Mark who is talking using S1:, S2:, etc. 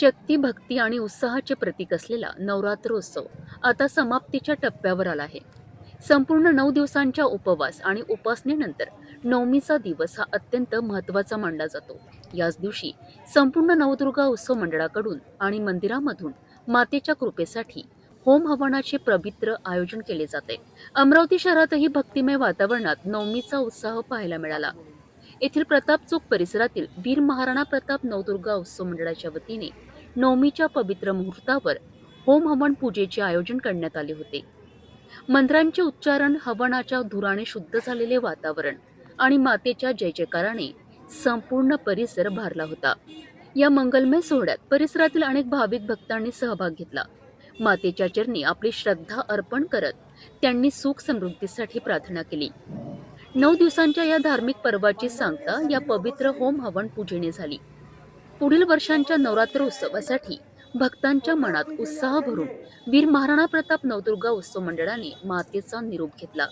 S1: शक्ती भक्ती आणि उत्साहाचे प्रतीक असलेला नवरात्रोत्सव आता समाप्तीच्या टप्प्यावर आला आहे. संपूर्ण नऊ दिवसांच्या उपवास आणि उपासनेनंतर नवमीचा दिवस हा अत्यंत महत्त्वाचा मानला जातो. याच दिवशी संपूर्ण नवदुर्गा उत्सव मंडळाकडून आणि मंदिरामधून मातेच्या कृपेसाठी होम हवनाचे पवित्र आयोजन केले जाते. अमरावती शहरातही भक्तिमय वातावरणात नवमीचा उत्साह पाहायला मिळाला. येथील प्रताप चौक परिसरातील वीर महाराणा प्रताप नवदुर्गा उत्सव मंडळाच्या वतीने नवमीच्या पवित्र मुहूर्तावर होम हवन पूजेचे आयोजन करण्यात आले होते. मंत्रांचे उच्चारण हवनाच्या धुराने शुद्ध झालेले वातावरण आणि मातेच्या जय जयकाराने संपूर्ण परिसर भारला होता. या मंगलमय सोहळ्यात परिसरातील अनेक भाविक भक्तांनी सहभाग घेतला. मातेच्या चरणी आपली श्रद्धा अर्पण करत त्यांनी सुख समृद्धीसाठी प्रार्थना केली. नऊ दिवसांच्या या धार्मिक पर्वाची सांगता या पवित्र होम हवन पूजेने झाली. पुढील वर्षांच्या नवरात्र उत्सवासाठी भक्तांच्या मनात उत्साह भरून वीर महाराणा प्रताप नवदुर्गा उत्सव मंडळाने मातेचा निरोप घेतला.